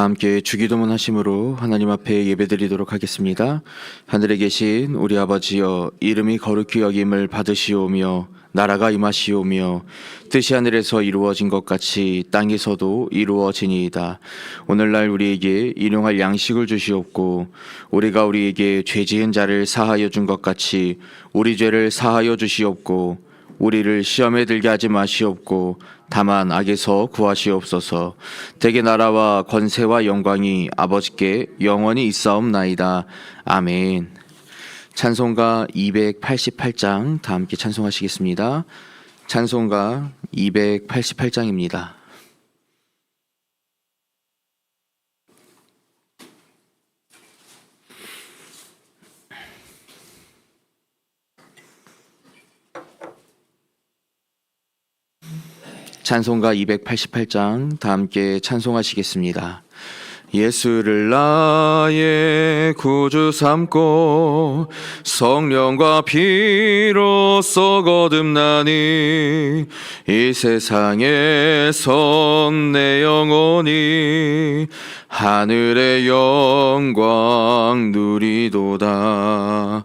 다 함께 주기도문 하심으로 하나님 앞에 예배드리도록 하겠습니다. 하늘에 계신 우리 아버지여 이름이 거룩히 여김을 받으시오며 나라가 임하시오며 뜻이 하늘에서 이루어진 것 같이 땅에서도 이루어지니이다. 오늘날 우리에게 일용할 양식을 주시옵고 우리가 우리에게 죄 지은 자를 사하여 준 것 같이 우리 죄를 사하여 주시옵고 우리를 시험에 들게 하지 마시옵고 다만 악에서 구하시옵소서. 대개 나라와 권세와 영광이 아버지께 영원히 있사옵나이다. 아멘. 찬송가 288장 다 함께 찬송하시겠습니다. 찬송가 288장입니다. 찬송가 288장 다 함께 찬송하시겠습니다. 예수를 나의 구주 삼고 성령과 피로써 거듭나니 이 세상에서 내 영혼이 하늘의 영광 누리도다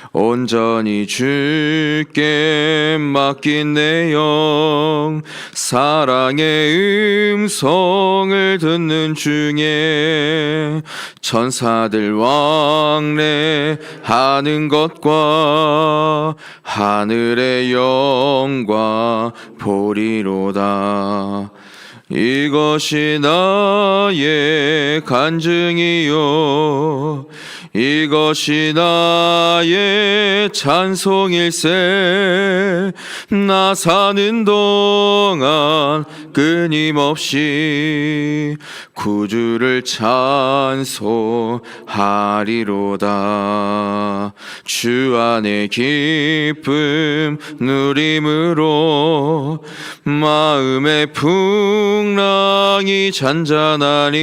온전히 주께 맡긴 내 영 사랑의 음성을 듣는 중에 천사들 왕래하는 것과 하늘의 영광 보리로다 이것이 나의 간증이요. 이것이 나의 찬송일세. 나 사는 동안 끊임없이 구주를 찬송하리로다. 주 안의 기쁨 누림으로 마음의 풍랑이 잔잔하니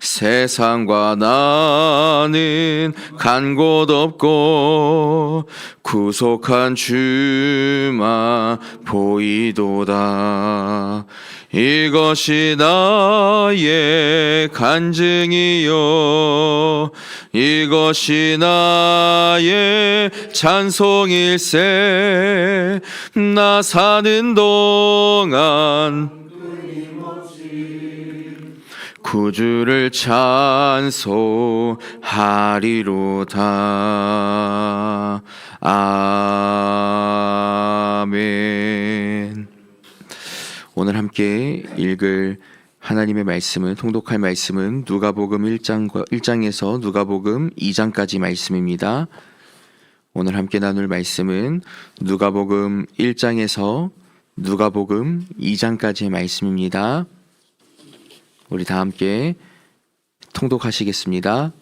세상과 나는 간 곳 없고 구속한 주만 보이도다. 이것이 나의 간증이요. 이것이 나의 찬송일세. 나 사는 동안 구주를 찬송하리로다. 아멘. 오늘 함께 읽을 하나님의 말씀은 통독할 말씀은 누가복음 1장 1장에서 누가복음 2장까지 말씀입니다. 오늘 함께 나눌 말씀은 누가복음 1장에서 누가복음 2장까지의 말씀입니다. 우리 다 함께 통독하시겠습니다.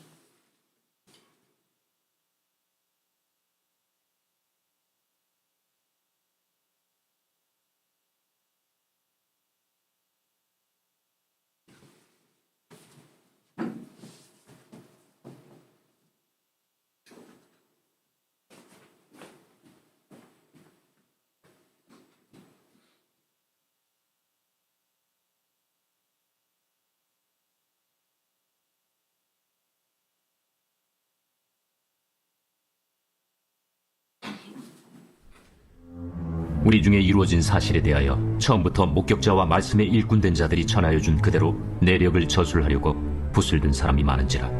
우리 중에 이루어진 사실에 대하여 처음부터 목격자와 말씀에 일꾼된 자들이 전하여 준 그대로 내력을 저술하려고 붓을 든 사람이 많은지라.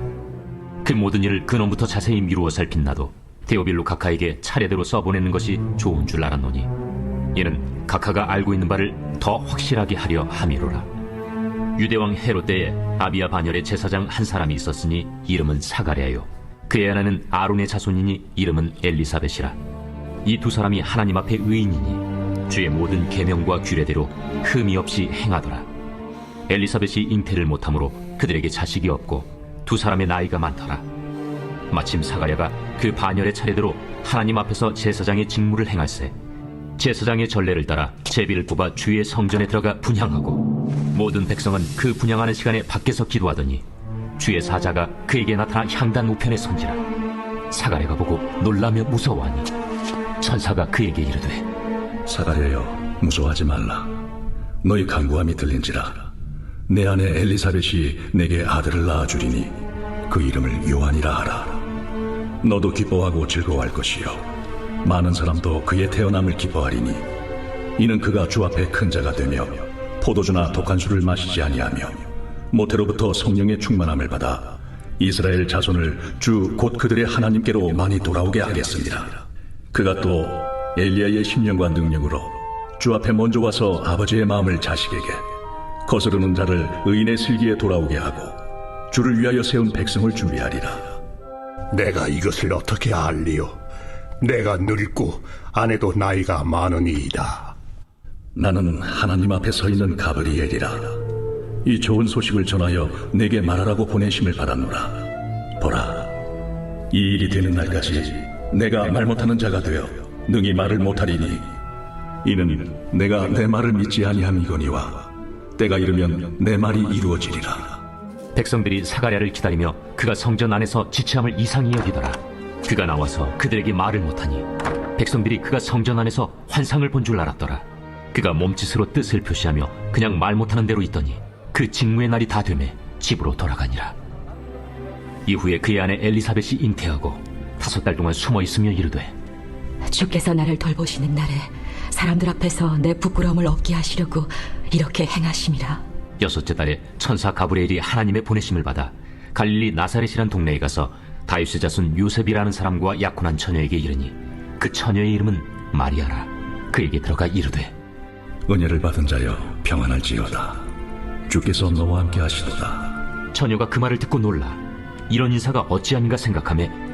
그 모든 일을 근원부터 자세히 미루어 살핀 나도 데오빌로 각하에게 차례대로 써보내는 것이 좋은 줄 알았노니 이는 각하가 알고 있는 바를 더 확실하게 하려 함이로라. 유대왕 헤롯 때에 아비아 반열의 제사장 한 사람이 있었으니 이름은 사가랴요. 그의 아내는 아론의 자손이니 이름은 엘리사벳이라 이 두 사람이 하나님 앞에 의인이니 주의 모든 계명과 규례대로 흠이 없이 행하더라. 엘리사벳이 잉태를 못하므로 그들에게 자식이 없고 두 사람의 나이가 많더라. 마침 사가랴가 그 반열의 차례대로 하나님 앞에서 제사장의 직무를 행할세 제사장의 전례를 따라 제비를 뽑아 주의 성전에 들어가 분향하고 모든 백성은 그 분향하는 시간에 밖에서 기도하더니 주의 사자가 그에게 나타나 향단 우편에 선지라 사가랴가 보고 놀라며 무서워하니 천사가 그에게 이르되 사가랴여 무서워하지 말라. 너희 간구함이 들린지라. 내 아내 엘리사벳이 내게 아들을 낳아주리니 그 이름을 요한이라 하라. 너도 기뻐하고 즐거워할 것이요. 많은 사람도 그의 태어남을 기뻐하리니 이는 그가 주 앞에 큰 자가 되며 포도주나 독한 술을 마시지 아니하며 모태로부터 성령의 충만함을 받아 이스라엘 자손을 주 곧 그들의 하나님께로 많이 돌아오게 하겠습니다. 그가 또 엘리야의 심령과 능력으로 주 앞에 먼저 와서 아버지의 마음을 자식에게 거스르는 자를 의인의 슬기에 돌아오게 하고 주를 위하여 세운 백성을 준비하리라. 내가 이것을 어떻게 알리요? 내가 늙고 아내도 나이가 많으니이다. 나는 하나님 앞에 서 있는 가브리엘이라. 이 좋은 소식을 전하여 내게 말하라고 보내심을 받았노라. 보라, 이 일이 되는 날까지 내가 말 못하는 자가 되어 능히 말을 못하리니 이는 내가 내 말을 믿지 아니함이거니와 때가 이르면 내 말이 이루어지리라. 백성들이 사가랴를 기다리며 그가 성전 안에서 지체함을 이상히 여기더라. 그가 나와서 그들에게 말을 못하니 백성들이 그가 성전 안에서 환상을 본 줄 알았더라. 그가 몸짓으로 뜻을 표시하며 그냥 말 못하는 대로 있더니 그 직무의 날이 다 되매 집으로 돌아가니라. 이후에 그의 아내 엘리사벳이 잉태하고 다섯 달 동안 숨어 있으며 이르되 주께서 나를 돌보시는 날에 사람들 앞에서 내 부끄러움을 얻게 하시려고 이렇게 행하심이라. 여섯째 달에 천사 가브리엘이 하나님의 보내심을 받아 갈릴리 나사렛이란 동네에 가서 다윗의 자손 요셉이라는 사람과 약혼한 처녀에게 이르니 그 처녀의 이름은 마리아라 그에게 들어가 이르되 은혜를 받은 자여 평안할지어다. 주께서 너와 함께 하시도다. 처녀가 그 말을 듣고 놀라 이런 인사가 어찌하는가 생각하며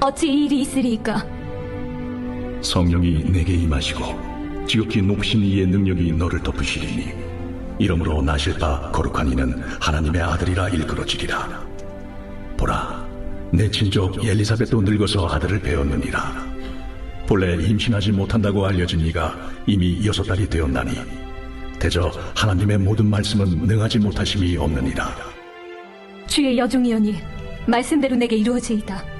어찌 이 일이 있으리이까? 성령이 내게 임하시고 지극히 높으신 이의 능력이 너를 덮으시리니 이러므로 나실 바 거룩한 이는 하나님의 아들이라 일컬어지리라 보라 내 친족 엘리사벳도 늙어서 아들을 배웠느니라 본래 임신하지 못한다고 알려진 이가 이미 여섯 달이 되었나니 대저 하나님의 모든 말씀은 능하지 못하심이 없느니라 주의 여종이오니 말씀대로 내게 이루어지이다.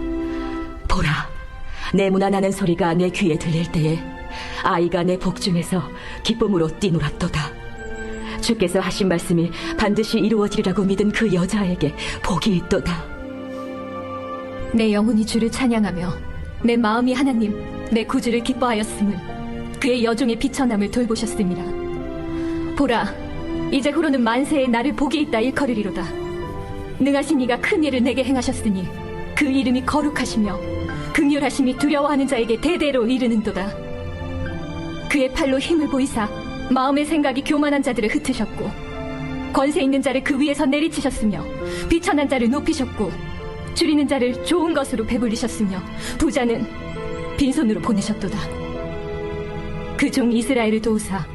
보라, 내 문안하는 소리가 내 귀에 들릴 때에 아이가 내 복중에서 기쁨으로 뛰놀았도다. 주께서 하신 말씀이 반드시 이루어지리라고 믿은 그 여자에게 복이 있도다. 내 영혼이 주를 찬양하며 내 마음이 하나님 내 구주를 기뻐하였음을 그의 여종의 비천함을 돌보셨음이라. 보라, 이제 후로는 만세에 나를 복이 있다 일컬으리로다. 능하신 이가 큰 일을 내게 행하셨으니 그 이름이 거룩하시며 극률하심이 두려워하는 자에게 대대로 이르는도다. 그의 팔로 힘을 보이사 마음의 생각이 교만한 자들을 흩으셨고 권세 있는 자를 그 위에서 내리치셨으며 비천한 자를 높이셨고 줄이는 자를 좋은 것으로 배불리셨으며 부자는 빈손으로 보내셨도다. 그 종 이스라엘을 도우사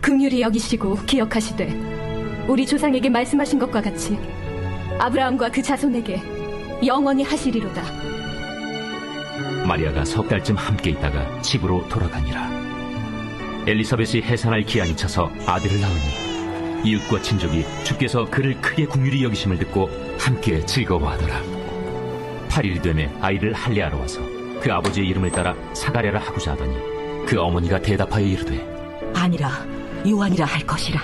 긍휼히 여기시고 기억하시되 우리 조상에게 말씀하신 것과 같이 아브라함과 그 자손에게 영원히 하시리로다. 마리아가 석 달쯤 함께 있다가 집으로 돌아가니라. 엘리사벳이 해산할 기한이 차서 아들을 낳으니 이웃과 친족이 주께서 그를 크게 궁휼히 여기심을 듣고 함께 즐거워하더라. 8일이 되매 아이를 할례하러 와서 그 아버지의 이름을 따라 사가랴라 하고자 하더니 그 어머니가 대답하여 이르되 아니라 요한이라 할 것이라.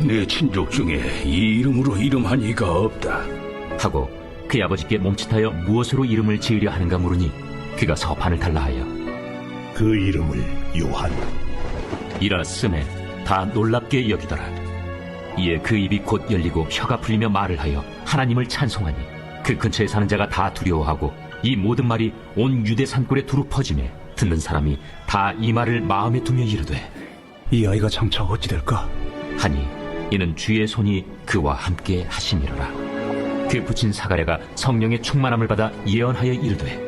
내 친족 중에 이 이름으로 이름한 이가 없다. 하고 그의 아버지께 몸짓하여 무엇으로 이름을 지으려 하는가 물으니 그가 서판을 달라 하여 그 이름을 요한. 이라 쓰매 다 놀랍게 여기더라. 이에 그 입이 곧 열리고 혀가 풀리며 말을 하여 하나님을 찬송하니 그 근처에 사는 자가 다 두려워하고 이 모든 말이 온 유대 산골에 두루 퍼지매 듣는 사람이 다 이 말을 마음에 두며 이르되 이 아이가 장차 어찌 될까? 하니 이는 주의 손이 그와 함께 하심이로라. 그 붙인 사가랴가 성령의 충만함을 받아 예언하여 이르되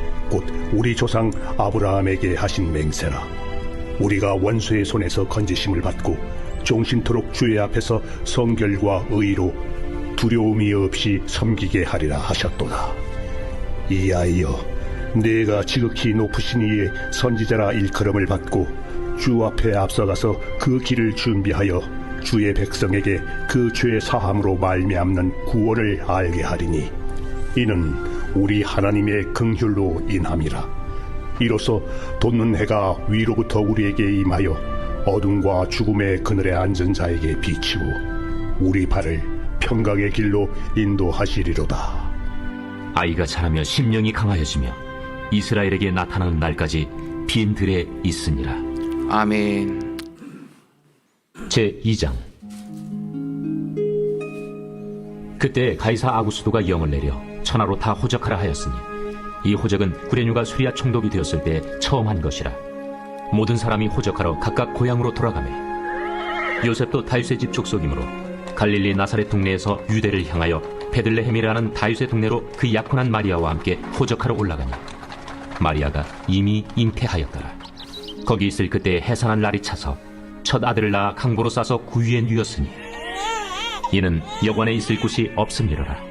곧 우리 조상 아브라함에게 하신 맹세라. 우리가 원수의 손에서 건지심을 받고 종신토록 주의 앞에서 성결과 의로 두려움이 없이 섬기게 하리라 하셨도다. 이 아이여 내가 지극히 높으신 이의 선지자라 일컬음을 받고 주 앞에 앞서가서 그 길을 준비하여 주의 백성에게 그 죄 사함으로 말미암는 구원을 알게 하리니 이는 우리 하나님의 긍휼로 인함이라 이로써 돋는 해가 위로부터 우리에게 임하여 어둠과 죽음의 그늘에 앉은 자에게 비치고 우리 발을 평강의 길로 인도하시리로다. 아이가 자라며 심령이 강하여지며 이스라엘에게 나타나는 날까지 빈 들에 있으니라. 아멘. 제 2장 그때 가이사 아구스도가 영을 내려 천하로 다 호적하라 하였으니 이 호적은 구레뉴가 수리아 총독이 되었을 때 처음 한 것이라. 모든 사람이 호적하러 각각 고향으로 돌아가매 요셉도 다윗의 집 족속이므로 갈릴리 나사렛 동네에서 유대를 향하여 베들레헴이라는 다윗의 동네로 그 약혼한 마리아와 함께 호적하러 올라가니 마리아가 이미 잉태하였더라. 거기 있을 그때 해산한 날이 차서 첫 아들을 낳아 강보로 싸서 구유에 누였으니 이는 여관에 있을 곳이 없음이로라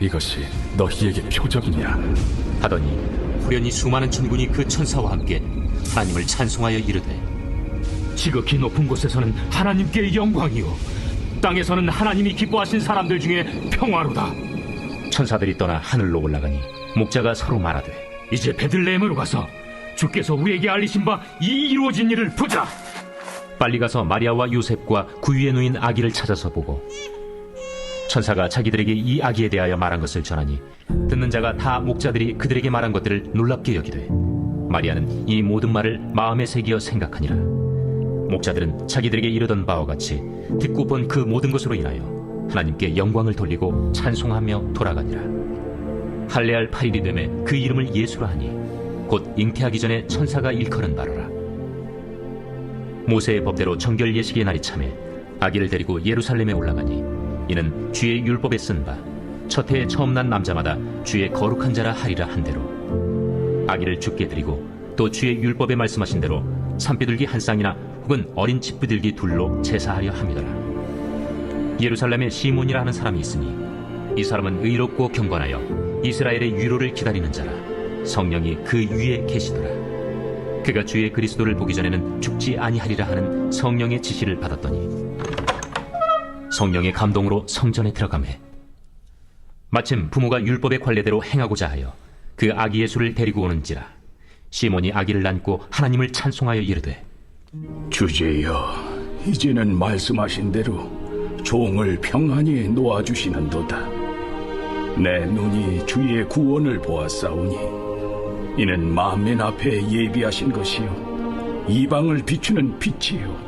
이것이 너희에게 표적이니라. 하더니 후련히 수많은 천군이 그 천사와 함께 하나님을 찬송하여 이르되 지극히 높은 곳에서는 하나님께 영광이요. 땅에서는 하나님이 기뻐하신 사람들 중에 평화로다. 천사들이 떠나 하늘로 올라가니 목자가 서로 말하되 이제 베들레헴으로 가서 주께서 우리에게 알리신 바 이 이루어진 일을 보자. 빨리 가서 마리아와 요셉과 구유에 누인 아기를 찾아서 보고 천사가 자기들에게 이 아기에 대하여 말한 것을 전하니 듣는 자가 다 목자들이 그들에게 말한 것들을 놀랍게 여기되 마리아는 이 모든 말을 마음에 새기어 생각하니라. 목자들은 자기들에게 이르던 바와 같이 듣고 본 그 모든 것으로 인하여 하나님께 영광을 돌리고 찬송하며 돌아가니라. 할례할 8일이 되매 그 이름을 예수라 하니 곧 잉태하기 전에 천사가 일컬은 바로라. 모세의 법대로 정결 예식의 날이 참에 아기를 데리고 예루살렘에 올라가니 이는 주의 율법에 쓴 바 첫 해에 처음 난 남자마다 주의 거룩한 자라 하리라 한 대로. 아기를 죽게 드리고 또 주의 율법에 말씀하신 대로 산비둘기 한 쌍이나 혹은 어린 집비둘기 둘로 제사하려 함이더라. 예루살렘에 시몬이라 하는 사람이 있으니 이 사람은 의롭고 경건하여 이스라엘의 위로를 기다리는 자라. 성령이 그 위에 계시더라. 그가 주의 그리스도를 보기 전에는 죽지 아니하리라 하는 성령의 지시를 받았더니 성령의 감동으로 성전에 들어가매 마침 부모가 율법의 관례대로 행하고자 하여 그 아기 예수를 데리고 오는지라 시몬이 아기를 안고 하나님을 찬송하여 이르되 주제여, 이제는 말씀하신 대로 종을 평안히 놓아주시는도다. 내 눈이 주의 구원을 보았사오니 이는 만민 앞에 예비하신 것이요 이방을 비추는 빛이요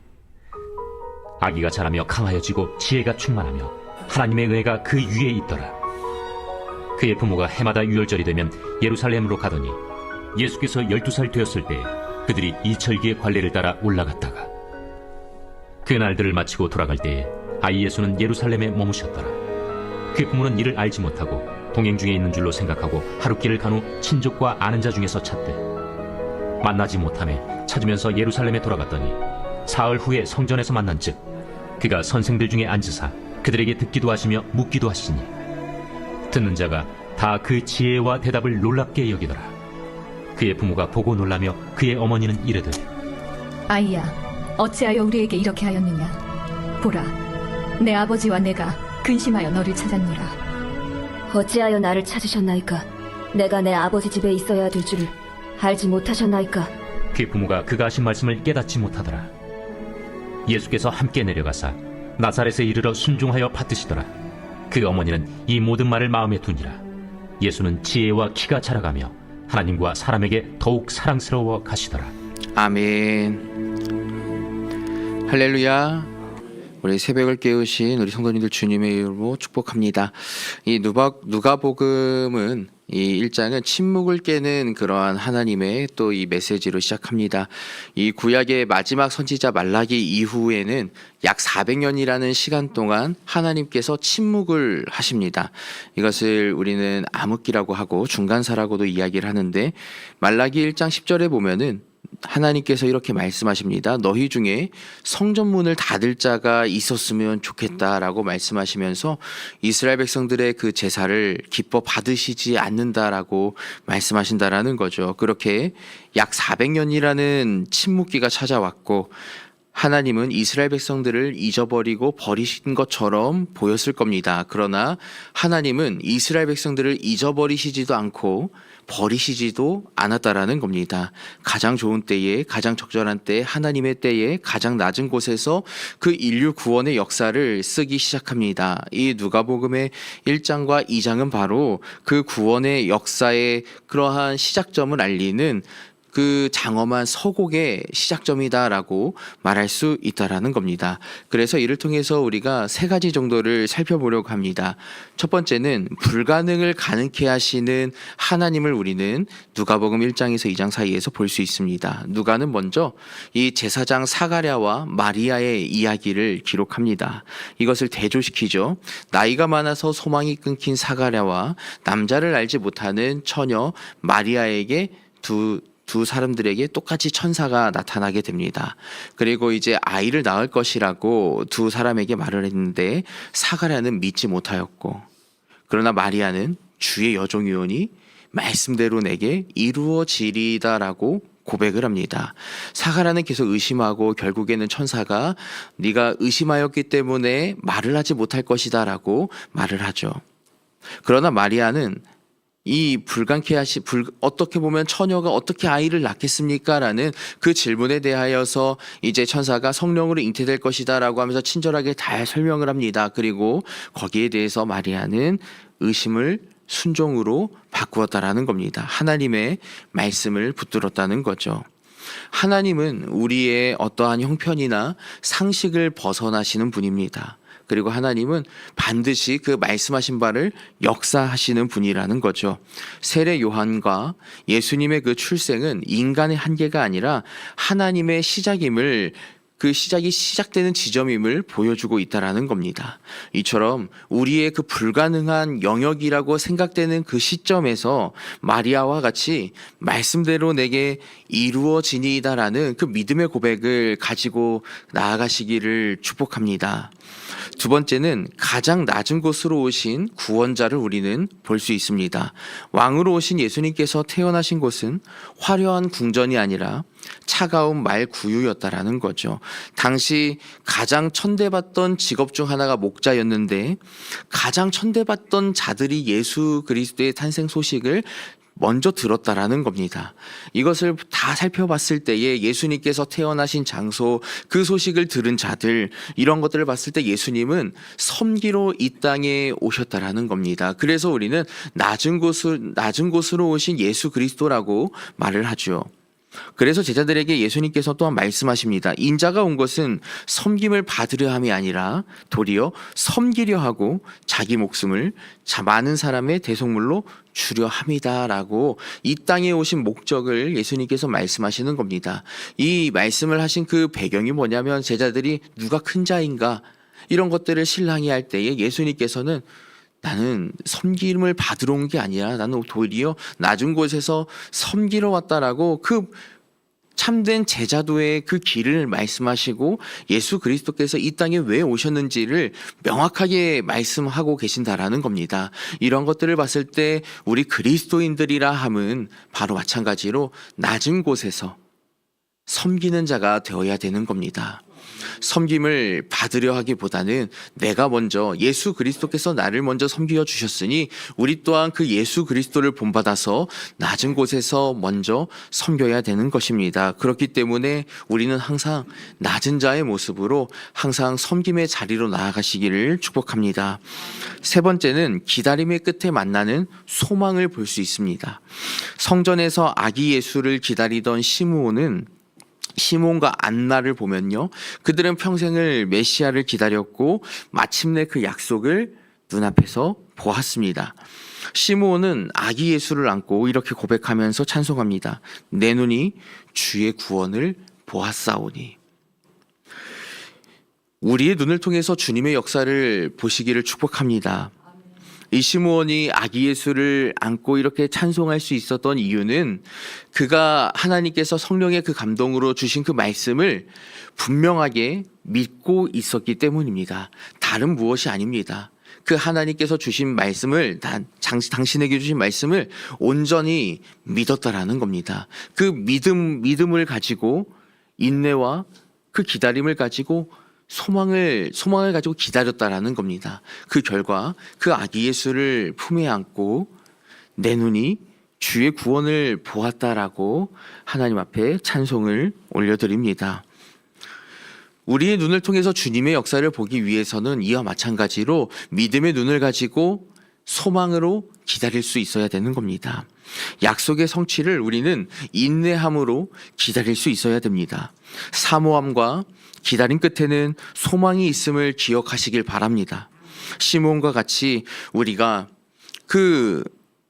아기가 자라며 강하여지고 지혜가 충만하며 하나님의 은혜가 그 위에 있더라. 그의 부모가 해마다 유월절이 되면 예루살렘으로 가더니 예수께서 열두 살 되었을 때 그들이 이철기의 관례를 따라 올라갔다가 그 날들을 마치고 돌아갈 때에 아이 예수는 예루살렘에 머무셨더라. 그 부모는 이를 알지 못하고 동행 중에 있는 줄로 생각하고 하루 길을 간 후 친족과 아는 자 중에서 찾되 만나지 못함에 찾으면서 예루살렘에 돌아갔더니 사흘 후에 성전에서 만난즉 그가 선생들 중에 앉으사 그들에게 듣기도 하시며 묻기도 하시니 듣는 자가 다 그 지혜와 대답을 놀랍게 여기더라 그의 부모가 보고 놀라며 그의 어머니는 이르되 아이야, 어찌하여 우리에게 이렇게 하였느냐? 보라, 내 아버지와 내가 근심하여 너를 찾았노라. 어찌하여 나를 찾으셨나이까? 내가 내 아버지 집에 있어야 될 줄을 알지 못하셨나이까? 그의 부모가 그가 하신 말씀을 깨닫지 못하더라 예수께서 함께 내려가사 나사렛에 이르러 순종하여 받드시더라 그 어머니는 이 모든 말을 마음에 두니라 예수는 지혜와 키가 자라가며 하나님과 사람에게 더욱 사랑스러워 가시더라 아멘. 할렐루야. 우리 새벽을 깨우신 우리 성도님들 주님의 이름으로 축복합니다. 이 누가 누가복음은 이 일장은 침묵을 깨는 그러한 하나님의 또 이 메시지로 시작합니다. 이 구약의 마지막 선지자 말라기 이후에는 약 400년이라는 시간 동안 하나님께서 침묵을 하십니다. 이것을 우리는 암흑기라고 하고 중간사라고도 이야기를 하는데 말라기 1장 10절에 보면은 하나님께서 이렇게 말씀하십니다. 너희 중에 성전문을 닫을 자가 있었으면 좋겠다라고 말씀하시면서 이스라엘 백성들의 그 제사를 기뻐 받으시지 않는다라고 말씀하신다라는 거죠. 그렇게 약 400년이라는 침묵기가 찾아왔고 하나님은 이스라엘 백성들을 잊어버리고 버리신 것처럼 보였을 겁니다. 그러나 하나님은 이스라엘 백성들을 잊어버리시지도 않고 버리시지도 않았다라는 겁니다. 가장 좋은 때에 가장 적절한 때에 하나님의 때에 가장 낮은 곳에서 그 인류 구원의 역사를 쓰기 시작합니다. 이 누가복음의 1장과 2장은 바로 그 구원의 역사의 그러한 시작점을 알리는 그 장엄한 서곡의 시작점이다라고 말할 수 있다라는 겁니다. 그래서 이를 통해서 우리가 세 가지 정도를 살펴보려고 합니다. 첫 번째는 불가능을 가능케 하시는 하나님을 우리는 누가복음 1장에서 2장 사이에서 볼 수 있습니다. 누가는 먼저 이 제사장 사가랴와 마리아의 이야기를 기록합니다. 이것을 대조시키죠. 나이가 많아서 소망이 끊긴 사가랴와 남자를 알지 못하는 처녀 마리아에게 두 두 사람들에게 똑같이 천사가 나타나게 됩니다. 그리고 이제 아이를 낳을 것이라고 두 사람에게 말을 했는데 사가랴는 믿지 못하였고 그러나 마리아는 주의 여종이오니 말씀대로 내게 이루어지리다라고 고백을 합니다. 사가라는 계속 의심하고 결국에는 천사가 네가 의심하였기 때문에 말을 하지 못할 것이다라고 말을 하죠. 그러나 마리아는 이 불가능케 하시 불 어떻게 보면 처녀가 어떻게 아이를 낳겠습니까라는 그 질문에 대하여서 이제 천사가 성령으로 잉태될 것이다라고 하면서 친절하게 잘 설명을 합니다. 그리고 거기에 대해서 마리아는 의심을 순종으로 바꾸었다라는 겁니다. 하나님의 말씀을 붙들었다는 거죠. 하나님은 우리의 어떠한 형편이나 상식을 벗어나시는 분입니다. 그리고 하나님은 반드시 그 말씀하신 바를 역사하시는 분이라는 거죠. 세례 요한과 예수님의 그 출생은 인간의 한계가 아니라 하나님의 시작임을 그 시작이 시작되는 지점임을 보여주고 있다라는 겁니다. 이처럼 우리의 그 불가능한 영역이라고 생각되는 그 시점에서 마리아와 같이 말씀대로 내게 이루어지니이다라는 그 믿음의 고백을 가지고 나아가시기를 축복합니다. 두 번째는 가장 낮은 곳으로 오신 구원자를 우리는 볼 수 있습니다. 왕으로 오신 예수님께서 태어나신 곳은 화려한 궁전이 아니라 차가운 말 구유였다라는 거죠. 당시 가장 천대받던 직업 중 하나가 목자였는데 가장 천대받던 자들이 예수 그리스도의 탄생 소식을 먼저 들었다라는 겁니다. 이것을 다 살펴봤을 때에 예수님께서 태어나신 장소, 그 소식을 들은 자들, 이런 것들을 봤을 때 예수님은 섬기로 이 땅에 오셨다라는 겁니다. 그래서 우리는 낮은 곳을, 낮은 곳으로 오신 예수 그리스도라고 말을 하죠. 그래서 제자들에게 예수님께서 또한 말씀하십니다. 인자가 온 것은 섬김을 받으려 함이 아니라 도리어 섬기려 하고 자기 목숨을 자 많은 사람의 대속물로 주려 함이다라고 이 땅에 오신 목적을 예수님께서 말씀하시는 겁니다. 이 말씀을 하신 그 배경이 뭐냐면 제자들이 누가 큰 자인가 이런 것들을 신랑이 할 때에 예수님께서는 나는 섬김을 받으러 온 게 아니라 나는 도리어 낮은 곳에서 섬기러 왔다라고 그 참된 제자도의 그 길을 말씀하시고 예수 그리스도께서 이 땅에 왜 오셨는지를 명확하게 말씀하고 계신다라는 겁니다. 이런 것들을 봤을 때 우리 그리스도인들이라 함은 바로 마찬가지로 낮은 곳에서 섬기는 자가 되어야 되는 겁니다. 섬김을 받으려 하기보다는 내가 먼저 예수 그리스도께서 나를 먼저 섬겨 주셨으니 우리 또한 그 예수 그리스도를 본받아서 낮은 곳에서 먼저 섬겨야 되는 것입니다. 그렇기 때문에 우리는 항상 낮은 자의 모습으로 항상 섬김의 자리로 나아가시기를 축복합니다. 세 번째는 기다림의 끝에 만나는 소망을 볼 수 있습니다. 성전에서 아기 예수를 기다리던 시므온은 시몬과 안나를 보면요. 그들은 평생을 메시아를 기다렸고 마침내 그 약속을 눈앞에서 보았습니다. 시므온은 아기 예수를 안고 이렇게 고백하면서 찬송합니다. 내 눈이 주의 구원을 보았사오니. 우리의 눈을 통해서 주님의 역사를 보시기를 축복합니다. 이 시므온이 아기 예수를 안고 이렇게 찬송할 수 있었던 이유는 그가 하나님께서 성령의 그 감동으로 주신 그 말씀을 분명하게 믿고 있었기 때문입니다. 다른 무엇이 아닙니다. 그 하나님께서 주신 말씀을 단 장- 당신에게 주신 말씀을 온전히 믿었다라는 겁니다. 그 믿음 믿음을 가지고 인내와 그 기다림을 가지고 소망을 소망을 가지고 기다렸다라는 겁니다. 그 결과 그 아기 예수를 품에 안고 내 눈이 주의 구원을 보았다라고 하나님 앞에 찬송을 올려드립니다. 우리의 눈을 통해서 주님의 역사를 보기 위해서는 이와 마찬가지로 믿음의 눈을 가지고 소망으로 기다릴 수 있어야 되는 겁니다. 약속의 성취를 우리는 인내함으로 기다릴 수 있어야 됩니다. 사모함과 기다림 끝에는 소망이 있음을 기억하시길 바랍니다. 시몬과 같이 우리가 그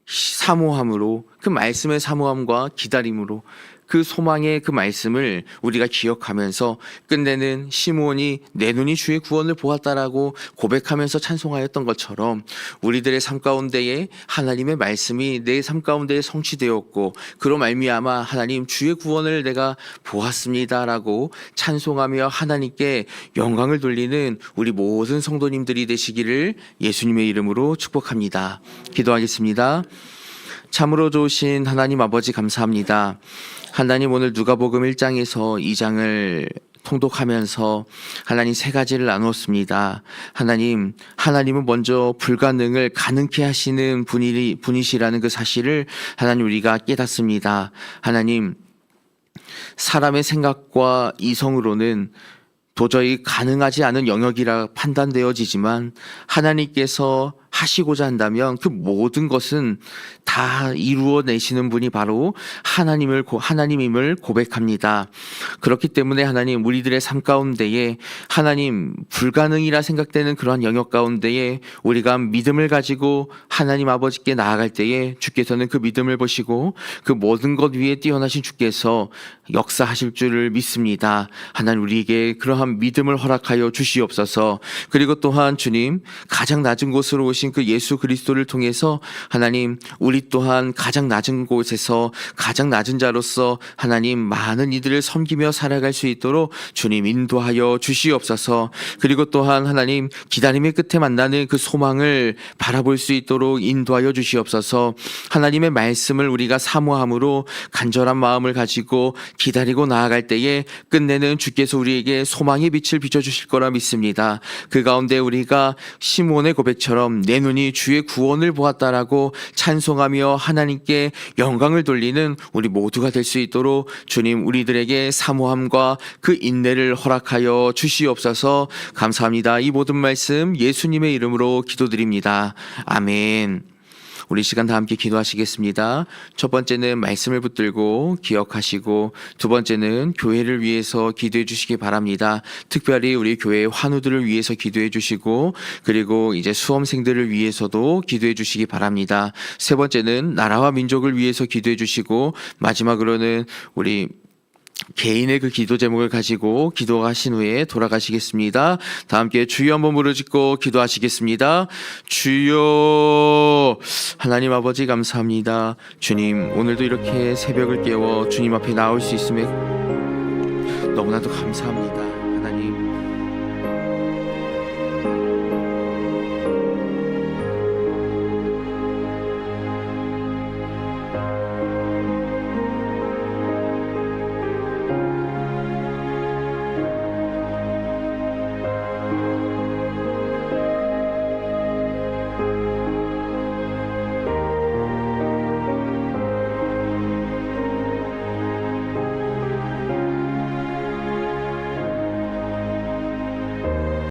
사모함으로 그 말씀의 사모함과 기다림으로 그 소망의 그 말씀을 우리가 기억하면서 끝내는 시몬이 내 눈이 주의 구원을 보았다라고 고백하면서 찬송하였던 것처럼 우리들의 삶 가운데에 하나님의 말씀이 내 삶 가운데에 성취되었고 그로 말미암아 하나님 주의 구원을 내가 보았습니다라고 찬송하며 하나님께 영광을 돌리는 우리 모든 성도님들이 되시기를 예수님의 이름으로 축복합니다. 기도하겠습니다. 참으로 좋으신 하나님 아버지 감사합니다. 하나님 오늘 누가복음 1장에서 2장을 통독하면서 하나님 세 가지를 나누었습니다. 하나님, 하나님은 먼저 불가능을 가능케 하시는 분이, 분이시라는 그 사실을 하나님 우리가 깨닫습니다. 하나님, 사람의 생각과 이성으로는 도저히 가능하지 않은 영역이라 판단되어지지만 하나님께서 하시고자 한다면 그 모든 것은 다 이루어내시는 분이 바로 하나님을 고- 하나님임을 고백합니다. 그렇기 때문에 하나님 우리들의 삶 가운데에 하나님 불가능이라 생각되는 그러한 영역 가운데에 우리가 믿음을 가지고 하나님 아버지께 나아갈 때에 주께서는 그 믿음을 보시고 그 모든 것 위에 뛰어나신 주께서 역사하실 줄을 믿습니다. 하나님 우리에게 그러한 믿음을 허락하여 주시옵소서. 그리고 또한 주님 가장 낮은 곳으로 오신 그 예수 그리스도를 통해서 하나님 우리 또한 가장 낮은 곳에서 가장 낮은 자로서 하나님 많은 이들을 섬기며 살아갈 수 있도록 주님 인도하여 주시옵소서. 그리고 또한 하나님 기다림의 끝에 만나는 그 소망을 바라볼 수 있도록 인도하여 주시옵소서. 하나님의 말씀을 우리가 사모함으로 간절한 마음을 가지고 기다리고 나아갈 때에 끝내는 주께서 우리에게 소망의 빛을 비춰 주실 거라 믿습니다. 그 가운데 우리가 시몬의 고백처럼 내 눈이 주의 구원을 보았다라고 찬송하며 하나님께 영광을 돌리는 우리 모두가 될 수 있도록 주님 우리들에게 사모함과 그 인내를 허락하여 주시옵소서 감사합니다. 이 모든 말씀 예수님의 이름으로 기도드립니다. 아멘. 우리 시간 다 함께 기도하시겠습니다. 첫 번째는 말씀을 붙들고 기억하시고 두 번째는 교회를 위해서 기도해 주시기 바랍니다. 특별히 우리 교회 환우들을 위해서 기도해 주시고 그리고 이제 수험생들을 위해서도 기도해 주시기 바랍니다. 세 번째는 나라와 민족을 위해서 기도해 주시고 마지막으로는 우리 개인의 그 기도 제목을 가지고 기도하신 후에 돌아가시겠습니다. 다 함께 주여 한번 부르짖고 기도하시겠습니다. 주여 하나님 아버지 감사합니다. 주님 오늘도 이렇게 새벽을 깨워 주님 앞에 나올 수 있음에 너무나도 감사합니다.